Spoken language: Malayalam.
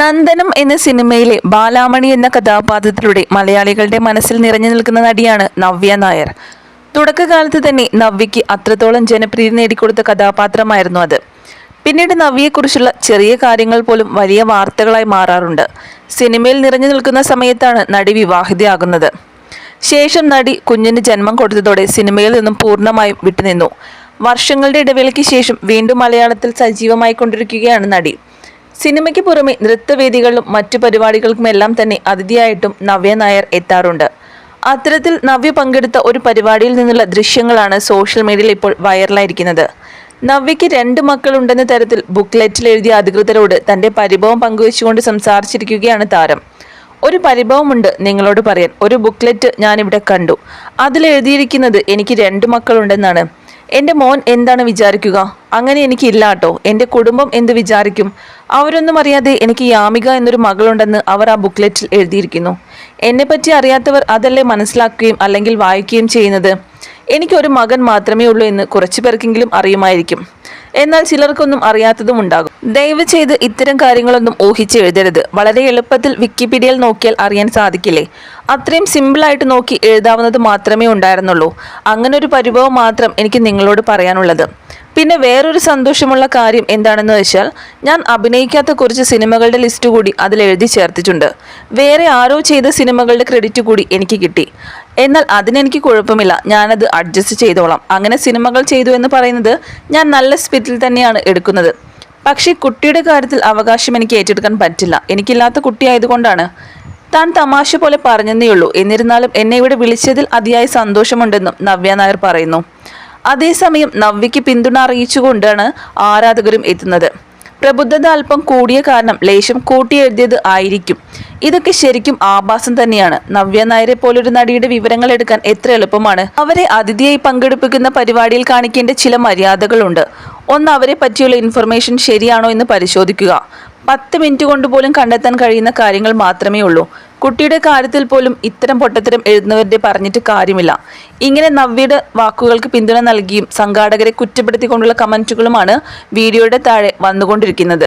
നന്ദനം എന്ന സിനിമയിലെ ബാലാമണി എന്ന കഥാപാത്രത്തിലൂടെ മലയാളികളുടെ മനസ്സിൽ നിറഞ്ഞു നിൽക്കുന്ന നടിയാണ് നവ്യ നായർ. തുടക്കകാലത്ത് തന്നെ നവ്യയ്ക്ക് അത്രത്തോളം ജനപ്രീതി നേടിക്കൊടുത്ത കഥാപാത്രമായിരുന്നു അത്. പിന്നീട് നവ്യയെക്കുറിച്ചുള്ള ചെറിയ കാര്യങ്ങൾ പോലും വലിയ വാർത്തകളായി മാറാറുണ്ട്. സിനിമയിൽ നിറഞ്ഞു നിൽക്കുന്ന സമയത്താണ് നടി വിവാഹിതയാകുന്നത്. ശേഷം നടി കുഞ്ഞിന് ജന്മം കൊടുത്തതോടെ സിനിമയിൽ നിന്നും പൂർണമായും വിട്ടുനിന്നു. വർഷങ്ങളുടെ ഇടവേളയ്ക്ക് ശേഷം വീണ്ടും മലയാളത്തിൽ സജീവമായി കൊണ്ടിരിക്കുകയാണ് നടി. സിനിമയ്ക്ക് പുറമെ നൃത്തവേദികളിലും മറ്റു പരിപാടികൾക്കുമെല്ലാം തന്നെ അതിഥിയായിട്ടും നവ്യ നായർ എത്താറുണ്ട്. അത്തരത്തിൽ നവ്യ പങ്കെടുത്ത ഒരു പരിപാടിയിൽ നിന്നുള്ള ദൃശ്യങ്ങളാണ് സോഷ്യൽ മീഡിയയിൽ ഇപ്പോൾ വൈറലായിരിക്കുന്നത്. നവ്യയ്ക്ക് രണ്ട് മക്കളുണ്ടെന്ന തരത്തിൽ ബുക്ക്ലെറ്റിൽ എഴുതിയ അധികൃതരോട് തന്റെ പരിഭവം പങ്കുവച്ചുകൊണ്ട് സംസാരിച്ചിരിക്കുകയാണ് താരം. ഒരു പരിഭവമുണ്ട് നിങ്ങളോട് പറയാൻ. ഒരു ബുക്ക്ലെറ്റ് ഞാനിവിടെ കണ്ടു. അതിൽ എഴുതിയിരിക്കുന്നത് എനിക്ക് രണ്ട് മക്കളുണ്ടെന്നാണ്. എന്റെ മോൻ എന്താണ് വിചാരിക്കുക? അങ്ങനെ എനിക്കില്ല കേട്ടോ എന്റെ കുടുംബം എന്ത് വിചാരിക്കും? അവരൊന്നും അറിയാതെ എനിക്ക് യാമിക എന്നൊരു മകളുണ്ടെന്ന് അവർ ആ ബുക്ക്ലെറ്റിൽ എഴുതിയിരിക്കുന്നു. എന്നെപ്പറ്റി അറിയാത്തവർ അതല്ലേ മനസ്സിലാക്കുകയും അല്ലെങ്കിൽ വായിക്കുകയും ചെയ്യുന്നത്? എനിക്കൊരു മകൻ മാത്രമേ ഉള്ളൂ എന്ന് കുറച്ചു പേർക്കെങ്കിലും അറിയുമായിരിക്കും. എന്നാൽ ചിലർക്കൊന്നും അറിയാത്തതും ഉണ്ടാകും. ദയവ് ചെയ്ത് ഇത്തരം കാര്യങ്ങളൊന്നും ഊഹിച്ച് എഴുതരുത്. വളരെ എളുപ്പത്തിൽ വിക്കിപീഡിയയിൽ നോക്കിയാൽ അറിയാൻ സാധിക്കില്ലേ? അത്രയും സിമ്പിളായിട്ട് നോക്കി എഴുതാവുന്നത് മാത്രമേ ഉണ്ടായിരുന്നുള്ളൂ. അങ്ങനെ ഒരു പരിഭവം മാത്രം എനിക്ക് നിങ്ങളോട് പറയാനുള്ളത്. പിന്നെ വേറൊരു സന്തോഷമുള്ള കാര്യം എന്താണെന്ന് വെച്ചാൽ ഞാൻ അഭിനയിക്കാത്ത കുറച്ച് സിനിമകളുടെ ലിസ്റ്റ് കൂടി അതിൽ എഴുതി ചേർത്തിട്ടുണ്ട്. വേറെ ആരോ ചെയ്ത സിനിമകളുടെ ക്രെഡിറ്റ് കൂടി എനിക്ക് കിട്ടി. എന്നാൽ അതിനെനിക്ക് കുഴപ്പമില്ല. ഞാനത് അഡ്ജസ്റ്റ് ചെയ്തോളാം. അങ്ങനെ സിനിമകൾ ചെയ്തു എന്ന് പറയുന്നത് ഞാൻ നല്ല സ്പിരിറ്റിൽ തന്നെയാണ് എടുക്കുന്നത്. പക്ഷേ കുട്ടിയുടെ കാര്യത്തിൽ അവകാശം എനിക്ക് ഏറ്റെടുക്കാൻ പറ്റില്ല. എനിക്കില്ലാത്ത കുട്ടിയായതുകൊണ്ടാണ്. താൻ തമാശ പോലെ പറഞ്ഞതേയുള്ളൂ എന്നിരുന്നാലും എന്നെ ഇവിടെ വിളിച്ചതിൽ അതിയായ സന്തോഷമുണ്ടെന്നും നവ്യ നായർ പറയുന്നു. അതേസമയം നവ്യയ്ക്ക് പിന്തുണ അറിയിച്ചുകൊണ്ടാണ് ആരാധകരും എത്തുന്നത്. പ്രബുദ്ധത അല്പം കൂടിയ കാരണം ലേശം കൂട്ടിയെഴുതിയത് ആയിരിക്കും. ഇതൊക്കെ ശരിക്കും ആഭാസം തന്നെയാണ്. നവ്യ നായരെ പോലൊരു നടിയുടെ വിവരങ്ങൾ എടുക്കാൻ എത്ര എളുപ്പമാണ്. അവരെ അതിഥിയായി പങ്കെടുപ്പിക്കുന്ന പരിപാടിയിൽ കാണിക്കേണ്ട ചില മര്യാദകളുണ്ട്. ഒന്ന് അവരെ പറ്റിയുള്ള ഇൻഫർമേഷൻ ശരിയാണോ എന്ന് പരിശോധിക്കുക. പത്ത് മിനിറ്റ് കൊണ്ട് പോലും കണ്ടെത്താൻ കഴിയുന്ന കാര്യങ്ങൾ മാത്രമേ ഉള്ളൂ. കുട്ടിയുടെ കാര്യത്തിൽ പോലും ഇത്തരം പൊട്ടത്തരം എഴുതുന്നവരുടെ പറഞ്ഞിട്ട് കാര്യമില്ല. ഇങ്ങനെ നവ്യയുടെ വാക്കുകൾക്ക് പിന്തുണ നൽകിയും സംഘാടകരെ കുറ്റപ്പെടുത്തിക്കൊണ്ടുള്ള കമന്റുകളുമാണ് വീഡിയോയുടെ താഴെ വന്നുകൊണ്ടിരിക്കുന്നത്.